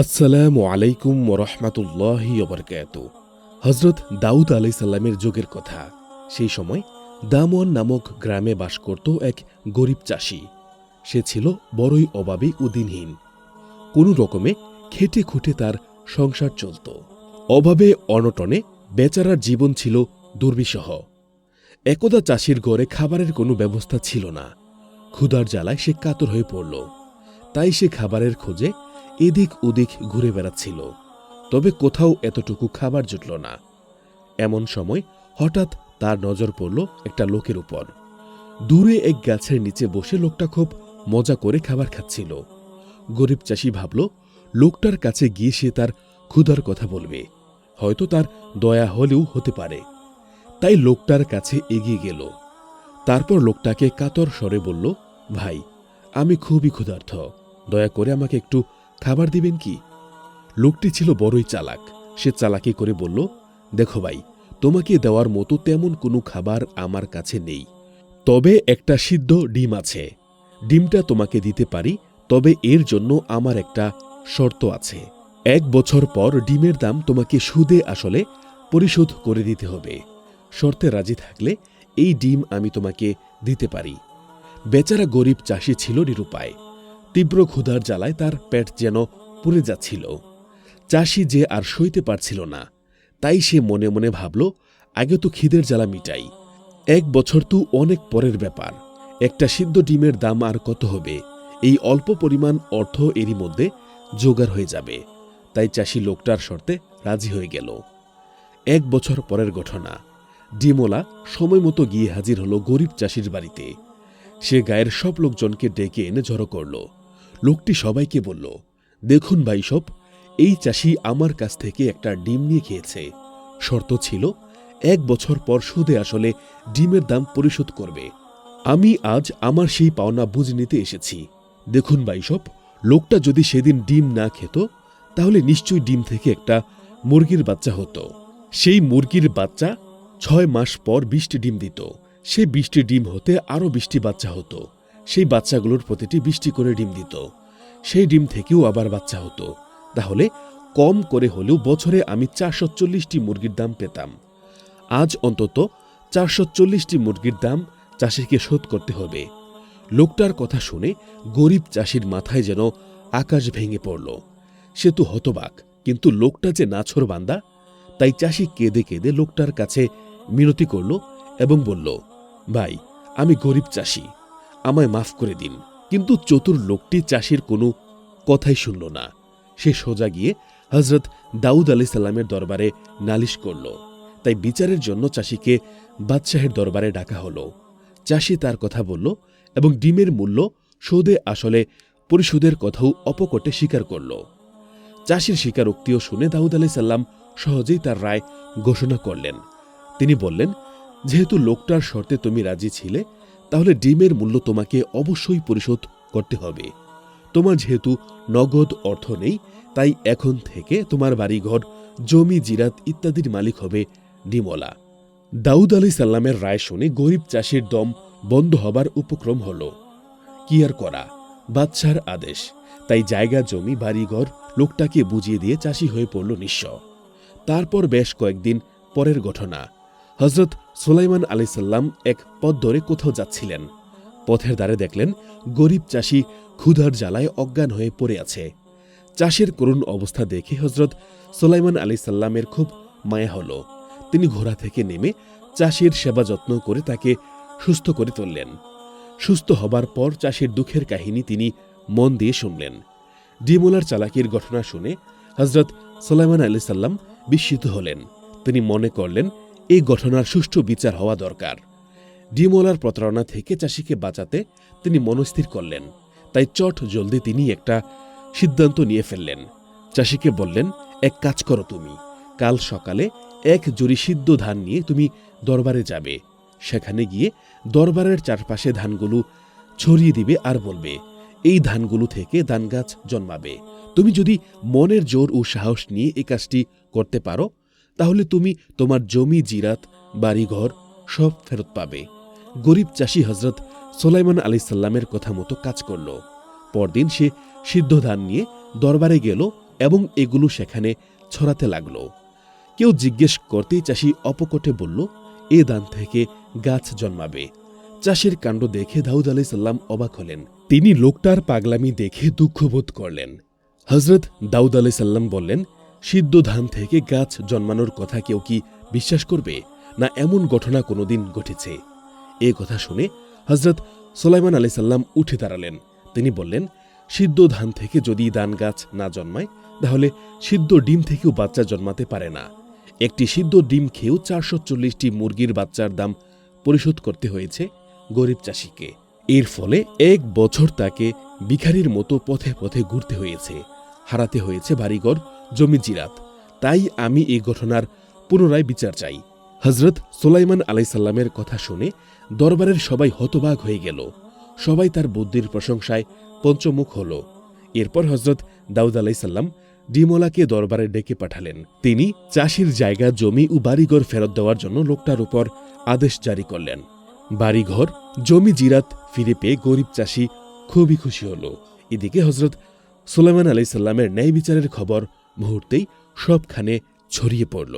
আসসালামু আলাইকুম ওরহমাতুল্লাহ বরকাত হজরত দাউদ আলাই সাল্লামের যুগের কথা। সেই সময় দামন নামক গ্রামে বাস করত এক গরিব চাষি। সে ছিল বড়ই অভাবী ও দিনহীন। কোনো রকমে খেটে খুঁটে তার সংসার চলত। অভাবে, অনটনে বেচারার জীবন ছিল দুর্বিষহ। একদা চাষির ঘরে খাবারের কোনো ব্যবস্থা ছিল না। ক্ষুধার জ্বালায় সে কাতর হয়ে পড়ল। তাই সে খাবারের খোঁজে এদিক ওদিক ঘুরে বেড়াচ্ছিল, তবে কোথাও এতটুকু খাবার জুটল না। এমন সময় হঠাৎ তার নজর পড়ল একটা লোকের উপর। দূরে এক গাছের নিচে বসে লোকটা খুব মজা করে খাবার খাচ্ছিল। গরিব চাষি ভাবল, লোকটার কাছে গিয়ে সে তার ক্ষুধার কথা বলবে। হয়তো তার দয়া হলেও হতে পারে। তাই লোকটার কাছে এগিয়ে গেল। তারপর লোকটাকে কাতর স্বরে বলল, ভাই, আমি খুবই ক্ষুধার্থ দয়া করে আমাকে একটু খাবার দিবেন কি? লোকটি ছিল বড়ই চালাক। সে চালাকি করে বলল, দেখো ভাই, তোমাকে দেওয়ার মতো তেমন কোনো খাবার আমার কাছে নেই। তবে একটা সিদ্ধ ডিম আছে। ডিমটা তোমাকে দিতে পারি, তবে এর জন্য আমার একটা শর্ত আছে। এক বছর পর ডিমের দাম তোমাকে সুদে আসলে পরিশোধ করে দিতে হবে। শর্তে রাজি থাকলে এই ডিম আমি তোমাকে দিতে পারি। বেচারা গরিব চাষি ছিল নিরুপায়। তীব্র ক্ষুধার জ্বালায় তার পেট যেন পুড়ে যাচ্ছিল। চাষি যে আর সইতে পারছিল না, তাই সে মনে মনে ভাবল, আগে তো খিদের জ্বালা মিটাই। এক বছর তো অনেক পরের ব্যাপার। একটা সিদ্ধ ডিমের দাম আর কত হবে? এই অল্প পরিমাণ অর্থ এরই মধ্যে জোগাড় হয়ে যাবে। তাই চাষি লোকটার শর্তে রাজি হয়ে গেল। এক বছর পরের ঘটনা। ডিমোলা সময় মতো গিয়ে হাজির হলো গরিব চাষির বাড়িতে। সে গায়ের সব লোকজনকে ডেকে এনে জড়ো করল। লোকটি সবাইকে বলল, দেখুন ভাই সব, এই চাষি আমার কাছ থেকে একটা ডিম নিয়ে খেয়েছে। শর্ত ছিল, এক বছর পর সুদে আসলে ডিমের দাম পরিশোধ করবে। আমি আজ আমার সেই পাওনা বুঝ নিতে এসেছি। দেখুন ভাই সব, লোকটা যদি সেদিন ডিম না খেত, তাহলে নিশ্চয়ই ডিম থেকে একটা মুরগির বাচ্চা হতো। সেই মুরগির বাচ্চা ছয় মাস পর বিশটি ডিম দিত। সে বিশটি ডিম হতে আরও বিশটি বাচ্চা হতো। সেই বাচ্চাগুলোর প্রতিটি বিশটি করে ডিম দিত। সেই ডিম থেকেও আবার বাচ্চা হতো। তাহলে কম করে হলেও বছরে আমি চারশো চল্লিশটি মুরগির দাম পেতাম। আজ অন্তত চারশো চল্লিশটি মুরগির দাম চাষিকে শোধ করতে হবে। লোকটার কথা শুনে গরিব চাষির মাথায় যেন আকাশ ভেঙে পড়ল। সে তো হতবাক, কিন্তু লোকটা যে নাছর বান্দা, তাই চাষি কেঁদে কেঁদে লোকটার কাছে মিনতি করল এবং বলল, ভাই, আমি গরিব চাষি আমায় মাফ করে দিন। কিন্তু চতুর লোকটি চাষির কোনো কথাই শুনল না। সে সোজা গিয়ে হজরত দাউদ আলি সাল্লামের দরবারে নালিশ করল। তাই বিচারের জন্য চাষিকে বাদশাহের দরবারে ডাকা হলো। চাষি তার কথা বলল এবং ডিমের মূল্য সৌদে আসলে পরিশোধের কথাও অপকটে স্বীকার করল। চাষির স্বীকারোক্তিও শুনে দাউদ আলি সাল্লাম সহজেই তার রায় ঘোষণা করলেন। তিনি বললেন, যেহেতু লোকটার শর্তে তুমি রাজি ছিলে তাহলে ডিমের মূল্য তোমাকে অবশ্যই পরিশোধ করতে হবে। তোমার যেহেতু নগদ অর্থ নেই, তাই এখন থেকে তোমার বাড়িঘর, জমি, জিরাত ইত্যাদির মালিক হবে ডিমলা দাউদ আলী সাল্লামের রায় শুনে গরিব চাষির দম বন্ধ হবার উপক্রম হল। কি আর করা? বাদশার আদেশ। তাই জায়গা, জমি, বাড়িঘর লোকটাকে বুঝিয়ে দিয়ে চাষি হয়ে পড়ল নিঃস্ব। তারপর বেশ কয়েকদিন পরের ঘটনা। হজরত সুলাইমান আলি সাল্লাম এক পথ ধরে কোথাও যাচ্ছিলেন। পথের দ্বারে দেখলেন গরিব চাষি ক্ষুধার জ্বালায় অজ্ঞান হয়ে পড়ে আছে। চাষের করুণ অবস্থা দেখে হজরত সুলাইমান আলি সাল্লামের খুব মায়া হল। তিনি ঘোড়া থেকে নেমে চাষির সেবা যত্ন করে তাকে সুস্থ করে তুললেন। সুস্থ হবার পর চাষির দুঃখের কাহিনী তিনি মন দিয়ে শুনলেন। ডিমোলার চালাকির ঘটনা শুনে হজরত সুলাইমান আলি সাল্লাম বিস্মিত হলেন। তিনি মনে করলেন এই ঘটনার সুষ্ঠু বিচার হওয়া দরকার। ডিমোলার প্রতারণা থেকে চাষিকে বাঁচাতে তিনি মনস্থির করলেন। তাই চট জলদি তিনি একটা সিদ্ধান্ত নিয়ে ফেললেন। চাষিকে বললেন, এক কাজ করো তুমি। কাল সকালে এক জুড়ি সিদ্ধ ধান নিয়ে তুমি দরবারে যাবে। সেখানে গিয়ে দরবারের চারপাশে ধানগুলো ছড়িয়ে দিবে আর বলবে, এই ধানগুলো থেকে ধান গাছ জন্মাবে। তুমি যদি মনের জোর ও সাহস নিয়ে এই কাজটি করতে পারো তাহলে তুমি তোমার জমি, জিরাত, বাড়িঘর সব ফেরত পাবে। গরিব চাষি হজরত সোলাইমান আলী সাল্লামের কথা মতো কাজ করল। পরদিন সে সিদ্ধ ধান নিয়ে দরবারে গেল এবং এগুলো সেখানে ছড়াতে লাগল। কেউ জিজ্ঞেস করতেই চাষি অপকটে বলল, এ দান থেকে গাছ জন্মাবে। চাষের কাণ্ড দেখে দাউদ আলাই সাল্লাম অবাক হলেন। তিনি লোকটার পাগলামি দেখে দুঃখবোধ করলেন। হজরত দাউদ আলাই সাল্লাম বললেন সিদ্ধ ধান থেকে গাছ জন্মানোর কথা কেউ কি বিশ্বাস করবে? না এমন ঘটনা কোনোদিন ঘটেছে? এ কথা শুনে হজরত সোলাইমান আলাই সাল্লাম উঠে দাঁড়ালেন। তিনি বললেন, সিদ্ধ ধান থেকে যদি দান গাছ না জন্মায়, তাহলে সিদ্ধ ডিম থেকেও বাচ্চা জন্মাতে পারে না। একটি সিদ্ধ ডিম খেয়েও চারশো চল্লিশটি মুরগির বাচ্চার দাম পরিশোধ করতে হয়েছে গরিব চাষিকে। এর ফলে এক বছর তাকে ভিখারির মতো পথে পথে ঘুরতে হয়েছে, হারাতে হয়েছে বাড়িঘর জমি জিরাত। তাই আমি এই ঘটনার পুনরায় বিচার চাই। হজরত সোলাইমান আলাইসাল্লামের কথা শুনে দরবারের সবাই হতবাক হয়ে গেল। সবাই তার বুদ্ধির প্রশংসায় পঞ্চমুখ হল। এরপর হজরত দাউদ আলাইসাল্লাম ডিমলাকে দরবারে ডেকে পাঠালেন। তিনি চাষির জায়গা, জমি ও বাড়িঘর ফেরত দেওয়ার জন্য লোকটার উপর আদেশ জারি করলেন। বাড়িঘর, জমি জিরাত ফিরে পেয়ে গরিব চাষি খুবই খুশি হল। এদিকে হজরত সুলাইমান আলাইসাল্লামের ন্যায় বিচারের খবর মুহূর্তেই সবখানে ছড়িয়ে পড়ল।